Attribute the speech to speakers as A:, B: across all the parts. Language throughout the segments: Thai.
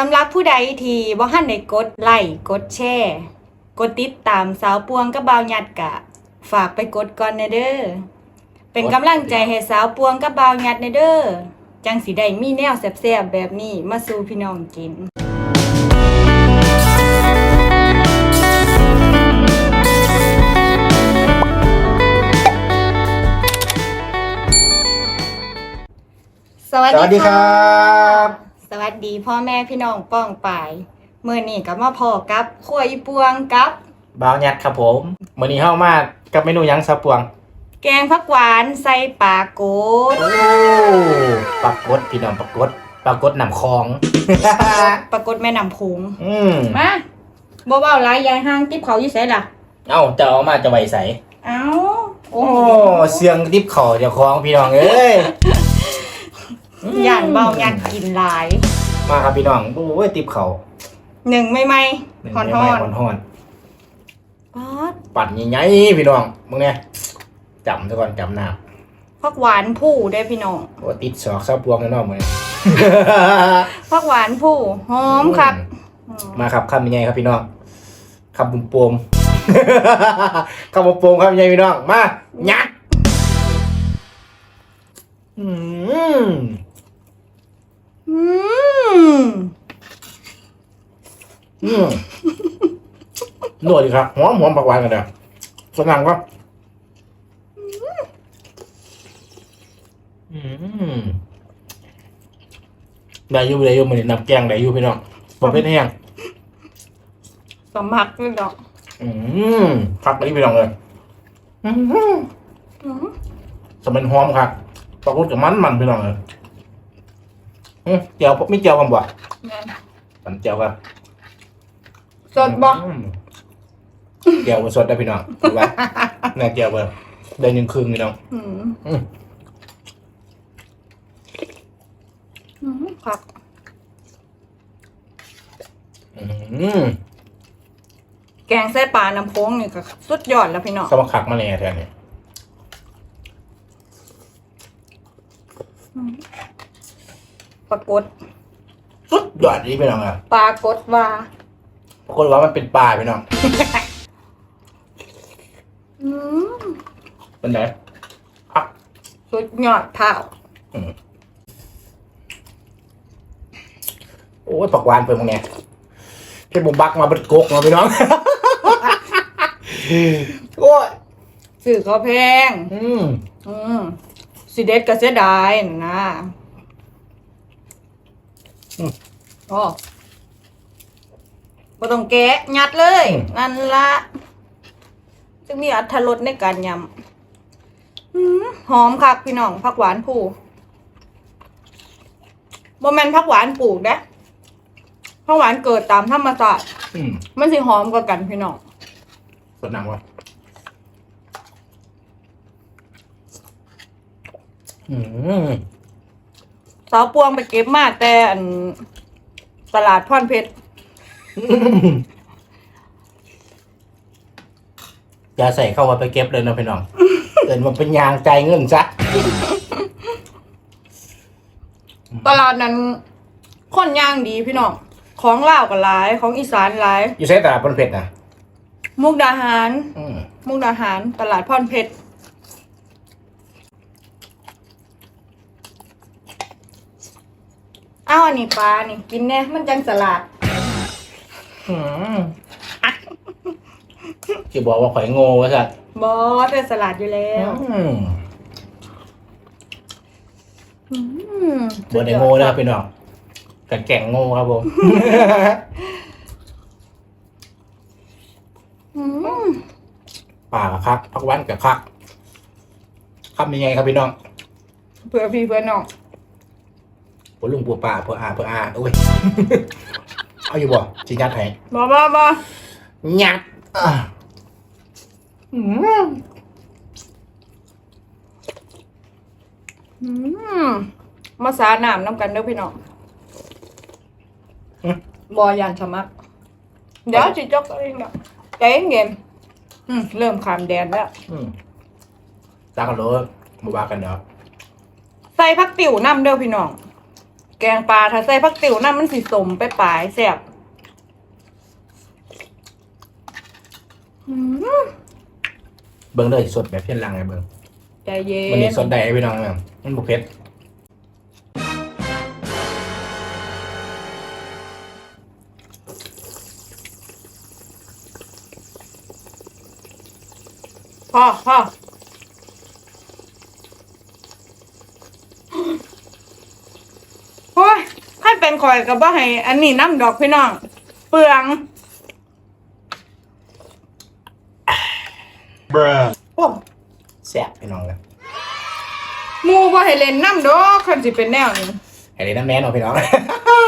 A: สำหรับผู้ใดที่บ่ทันได้กดไลค์กดแชร์กดติดตามสาวปวงกับบ่าวหยัดกะ ฝากไปกดก่อนแน่เด้อเป็นกำลังใจให้สาวปวงกับบ่าวหยัดแน่เด้อจังสิได้มีแนวแซ่บๆแบบนี้มาสู่พี่น้องกินสวัส
B: ดีครับ
A: สวัสดีพ่อแม่พี่น้องป้องป่ายเมื่อนี้กับมาพอกับขั้วอีปวงกับ
B: บ่าวยัดครับผมมื้อนี้เฮามากับเมนูหยังซะปวง
A: แกงผักหวานใส่ปลาโกด
B: โอ้ปลากดพี่น้องปลากดปลากดน้ำคลอง
A: ปรากฏแม่น้ำโขง
B: อืม
A: มาบ่เว้าหลายยายห้างติบเขาอยู่ไสล่ะ
B: เอ้าจะเอามาจะไว้ใส่
A: เอ้าโอ้
B: โอ้เสียงดิบคอเจ้าของพี่น้องเอ้ย
A: ย่านเบาย่านกินหลาย
B: มาครับพี่น้องโอ้ยติบเขา
A: หนึ่งไม่ไม่
B: หนึ่ง
A: ฮอน
B: ไม่
A: ฮ
B: ไห
A: อ
B: ม้
A: น
B: ฮ้อน
A: ป๊อด
B: ๆปั่นใหญ่ๆพี่น้องมึงเนี่ยจำซะก่อนจำหน้า
A: ผักหวานผู้ได้อพี่น้อง
B: โอ้ติดศอกซะปวงแน่นอนมื้อนี้
A: ผักหวานผู้หอมครับ
B: มาครับคำยังไงครับพี่น้องคำบุมโปมคำบุมโปมคำยังไงพี่น้องมายัดอืม
A: อืม
B: อืมนวดดีครับหอมหอมผักหวานกันเด้อสนั่งครับอืมได้อยู่ได้อยู่มันน้ำแกงได้อยู่พี่น้องบอกเป็นแห้ง
A: สมัครพี่น้อง
B: อืมพักไปที่พี่น้องเลยอืม
A: อืม
B: สมันหอมครับปลากรดกับมันมันพี่น้องเลย อืมเจียวไม่เจียวกันบ่
A: แม่น
B: มันเจียวกัน
A: สดบ่
B: อืมเจียวบ่สดได้พี่น้องถือว่าน่าเจียวเบอร์ได้หนึ่งครึ่งพี่น้อง
A: อืม
B: อืม
A: อืมครับ
B: อืม
A: แกงไส้ปลาน้ำโค้งนี่ก็สุดยอดแล้วพี่น้อง
B: สมาขักมาแน่แทนเนี่ย
A: ปรากฏ
B: สุดยอดดีพี่น้องอะ
A: ปรากฏว่า
B: ปรากฏว่ามันเป็นปลาพี่น้อง
A: อืม
B: เป็นไงพัก
A: สุดยอดเท่า
B: โอ้ยผักหวานเปิดมึงไงเพี่บุบักมาเป็นกกมาพี่น้อง โอ้ย
A: สื่อก็แพง
B: อืม
A: อืมสิเด็ดก็เสียดายนะ อ๋อบ่ต้องแกะยัดเลย นั่นละจึงมีอัตรสในการยำอืมหอมคักพี่น้องผักหวานผูบ่แม่นผักหวานปลูกนะผักหวานเกิดตามธรรมชาติ
B: อืม
A: มันสิหอมกว่ากันพี่น้อง
B: สดน้ำวะอืม
A: สาวปวงไปเก็บมาแต่อันตลาดพรเพชร
B: อย่าใส่เข้ามาไปเก็บเลยนะพี่น้องเดินมาเป็นยางใจายเงินซะ
A: ตลาดนั้นคนย่างดีพี่น้องของลาวก็หลายของอีสานหลาย
B: อยู่ใช้ตลาดปนเผ็ดนะ
A: มุกดาหาร
B: อืม
A: มุกดาหารตลาดพรเพชร อ้าวอันนี้ปลานี่กินแน่มันจังสลัด
B: อืมจะบอกว่าข่อยโง่วะสัตว์
A: บอสเป็นสลัดอยู่แล้ว
B: อืม
A: อืม
B: บนในโง่นะครับพี่น้องกันแก่งโง่ครับผม
A: อืม
B: ป่ากับคักพักวันกับคักคำยังไงครับพี่น้อง
A: เพื่อพี่เพื่อน้อง
B: ปวลุงปัวป่าเพื่ออาเพื่ออาโอ้ย เอาอยู่บ่จิยัดให้
A: บอบอบอ
B: ยัดอะอืม
A: อืมมาสาน้ำน้ำกันเด้อพี่น้องบอยานสมัครเดี๋ยวจิจกเองเนาะใจเย็นๆอืมเริ่มขามแดนแล้ว
B: อืมตากันโลมาว่ากันเนาะ
A: ใส่ผักติ๋วน้ำเด้อพี่น้อง แกงปลาถ้าใส่ผักติ๋วนั่นมันสิสมไปปลายๆแซ่บอืม
B: เบิ่งเลยสดแบบเพี้ยนลังไงเบิ่ง
A: ใจเย็
B: วันนี้
A: น
B: สดได้พี่น้องเนี่ยมันบุเพ็ด
A: พ่อพ่อโอ้ย ให้เป็นคอยกับว่าให้อันนี้น้ำดอกพี่น้อง เปลืองโอ้
B: แซ่บพี่น้องเลย
A: หมูว่าให้เล่นน้ำดอกคันสิเป็นแนวนี้
B: ไอ้นี่น้ำแม่นเอาพี่น้อง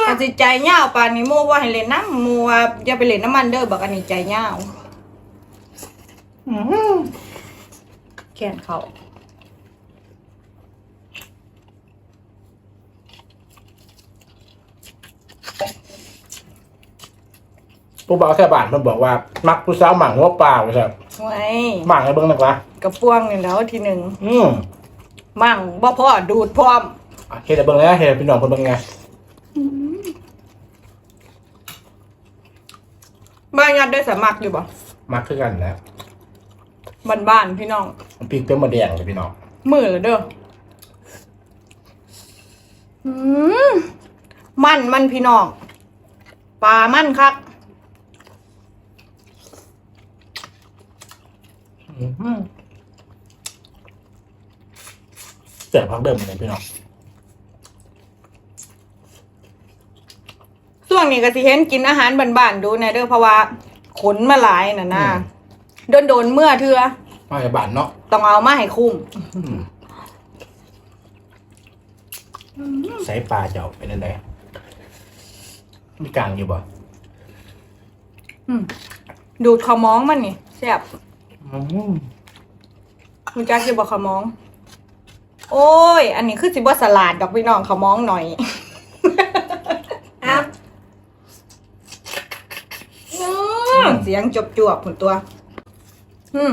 A: คันสิใจยาวปานนี้หมูว่าให้เล่นน้ำหมูว่าอย่าไปเล่นน้ำมันเด้อบักอันนี้ใจยาวแขนเขา
B: ผู้บ่าวแค่บ้านมันบอกว่า มักผู้สาวหมั่งหัวเปล่าใช่
A: ไว้
B: หมั่งให้เบิ่งหน่อยวะ
A: กระปวงนี่แล้วทีหนึ่ง
B: อืม
A: มั่งบ่พอดูดพร้อม
B: อะเฮ็ดให้เบิ่งเลยนะเฮ็ดให้พี่น้องเพิ่นเบิ่งไง
A: บ้านญาติได้สมัครอยู่บ่
B: มักคือกันแหล้ว
A: บ้านบ้านๆพี่น้อง
B: มันพริกเป็นมะแดงเลยพี่น้อง
A: มือเลยเด้ออืมมันมันพี่น้องปลามันครับ
B: อืม เสียบพักเดิมเลยพี่น้อง
A: ช่วงนี้ก็สิเห็นกินอาหารบ้านๆดูนะเด้อเพราะว่าขนมาหลายน่ะนะโดนโดนๆเมื่อเทื่อ
B: มาจากบ้านเนาะ
A: ต้องเอามาให้คุ้ม
B: อืมใส่ปลาเจ้าเป็นอะไรมีกลางอยู่บ่
A: อืมดูดขาวมองมันนี่แซ่บ
B: อื ม
A: คุณจ้าสิบอกขาวมอง โอ้ย อันนี้คือสิบ่สลัดดอกพี่น้องขาวมองหน่อยอะอืมเสียงจบจวบๆผุนตัว อืม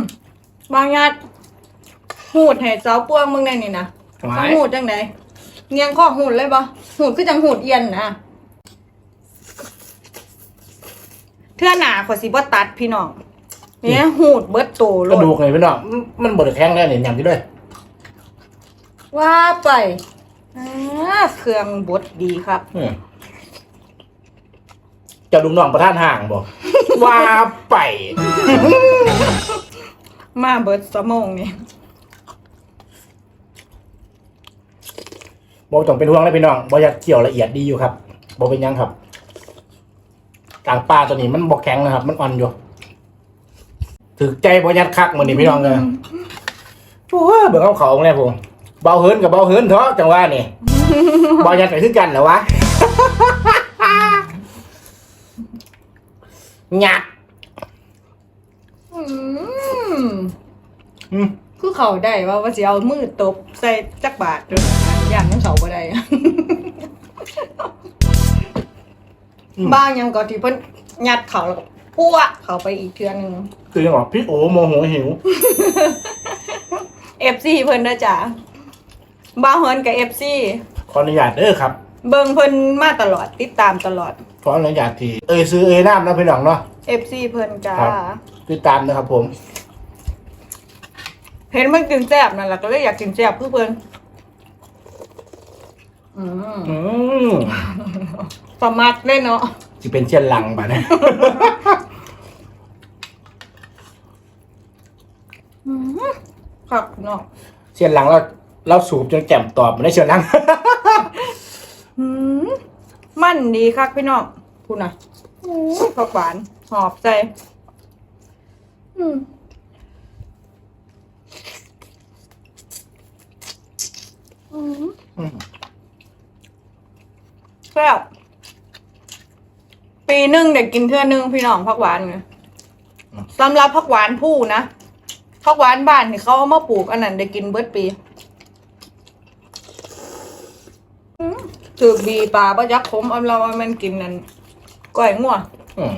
A: บางญาติหูดให้เจ้าป้วงมึงได้นี่นะ
B: ทำไม
A: เขาหูดจังไดเงียงข้อหูดเลยบ่หูดคือจังหูดเอียนนะเทื่อหนาขอยสิบ่ตัดพี่น้อง เนี่ยหูดเบิดโตโล
B: กระ
A: ด
B: ดูกเลยพี่น้องมันมันบดแข็งแล้วเนี่ยยำที่ด้วย
A: ว่าไปอ่าเครื่องบดดีครับ
B: อืมเจ้าดุงน้องประท่านห่างบอก ว่าไป
A: มาเบิดสมองนี่
B: บอกต้องเป็นห่วงเลยพี่น้องบอยากเกี่ยวละเอียดดีอยู่ครับบอกเป็นหยังครับกลางปลาตัวนี้มันบอกแข็งนะครับ มันอ่อนอยู่ ถือใจบอยัดคักเหมือนนี่พี่น้องเลยโอ้ยเบิ่งเขาเขาเนี่ยผมเบาเฮินกับเบาเฮินเถอะจังว่านี่บอยัดไปขึ้นกันเหรอวะหยัด
A: อืม
B: อืม
A: คือเขาได้ว่าว่าสิเอามือตบใส่จักบาทด้วยอย่างนั้นเขาบ่ได้บ้างยังก็ที่เพิ่นยัดเขาแล้วก็ พัวเขาไปอีกเทื่อนึง
B: คือยังบอกพี่โอโมโหหิว
A: FC เพิ่นเด้อจ้ะบ้าเฮินกับ FC
B: ขออนุญาตเด้อครับ
A: เบิ่งเพิ่นมาตลอดติดตามตลอด
B: ขออนุญาตทีเอ้ยซื้อเอ้ยน้ำนะพี่น้องเนาะ
A: FC เพิ่นจ้า
B: ครับ ติดตามนะครับผม
A: เห็นมันกินแซ่บนั่นแหละก็เลยอยากกินแซ่บคือเพิ่นอืม
B: อืม
A: สมัครเลยเนาะ
B: จะเป็นเช่นลังป่ะเนี่ย
A: ครับเนาะ
B: เช่นลังเราเราสูบจนแจ่มตอบไม่ได้เช่นลัง
A: อืมมันดีคักพี่น้องพูดนะอืมผักหวานหอบใจอืมอืม
B: อืม
A: แซ่บ ปีหนึ่งเด็กกินเทื่อนึงพี่น้องผักหวานไงสำหรับผักหวานผู้นะผักหวานบ้านที่เขาเอามาปลูกอันนั้นได้กินเบิดปีอืมถือบีปลาปะยักขมเอาเราเอามันกินนั่นก้อยงัว
B: อืม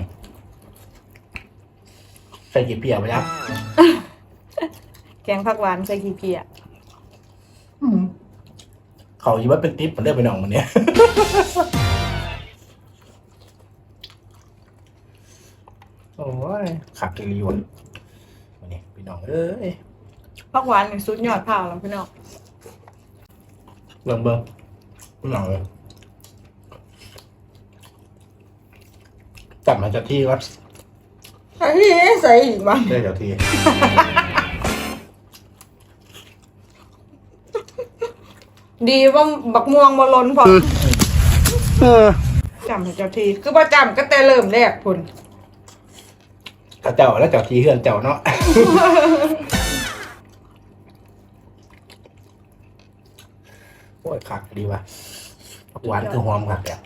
B: ใส่กี่เปียกไปครับ
A: แกงผักหวานใส่ขี้เพีย
B: อืมเขาอยู่ว่าเป็นติ๊บผมเลือกไปน้องมันเนี่ย โอ้ยขักกิริยนวันนี้พี่น้องเอ้ย
A: ผักหวานนี่สุดยอดผ่าแล้วพี่น้อง
B: เบิ่งเบิ่งพี่น้องเลยจับมาจากที่วัด
A: ใส่ใส่อีกบ้าง
B: ได้จากที่
A: ดีว่าบักม่วงบ่ล้นพอ
B: เออ
A: จำให้เจ้าที คือบ่จำก็แต่เริ่มแรกพุ่น
B: กระเจ้าแล้วเจ้าที่เฮือนเจ้าเนาะ โอ้ยคักดีว่ะหวานคือหอมคักเนี่ย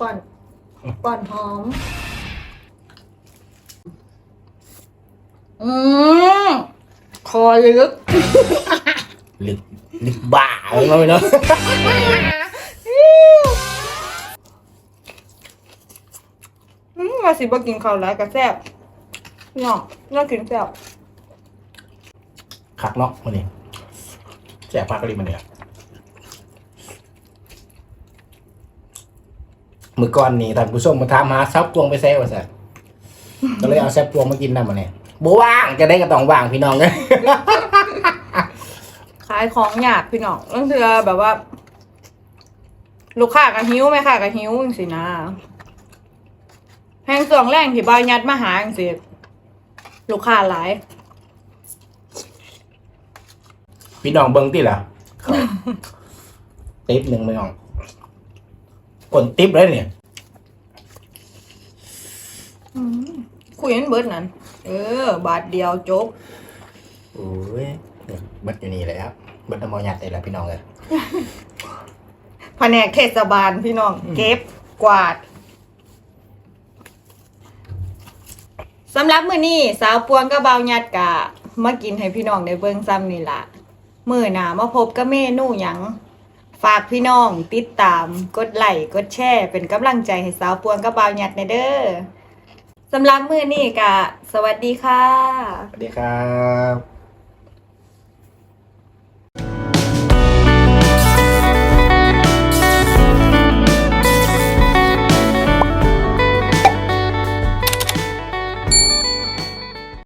A: ก่อนก่อนหอม อืมคอลึก
B: ลึกลึกบ้าเลยเนาะ
A: อืมว่าสิบ่กินข้าวหลายก็แซ่บพี่น้องน่ากินแซ่บ
B: คักเนาะมันนี่แจกปากกะลิมันเนี่ยมือก่อนนี่ท่านผู้ชมมาถามหาซับพวงไปแซ่ว่าซะก็เลยเอาแซ่บพวงมากินนำมาเนี่ยบ่ว่างจะได้ก็ต้องว่างพี่น้องเอ้ย
A: ขายของยากพี่น้องเรื่องเทือแบบว่า ลูกค้าก็หิวแม่ค้าก็หิวจังซี่นะ แห่งสองแรงที่บ่าวยัดมาหาจังซี่ลูกค้าหลาย
B: พี่น้องเบิ้งที่ล่ะเขาติ๊บหนึ่งไม่น้องกดติ๊บเลยเนี่ย
A: คุยกันเบิดนั่นเออ บาทเดียวจบ
B: โอ้ยเบิดอยู่นี่เลยครับเบิดน้ำมันยัดเลยละพี่น้องเลย
A: แผนกเทศบาลพี่น้อง เก็บกวาด สำหรับมื้อนี้สาวปวงกับเบาหยัดกะมากินให้พี่น้องได้เบิ่งซ้ำนี่ล่ะมื้อหน้ามาพบกับเมนูหยังฝากพี่น้องติดตามกดไลค์กดแชร์เป็นกำลังใจให้สาวปวงกับเบาหยัดในเด้อสำหรับมื้อนี้กะสวัสดีค่ะ
B: สวัสดีครับ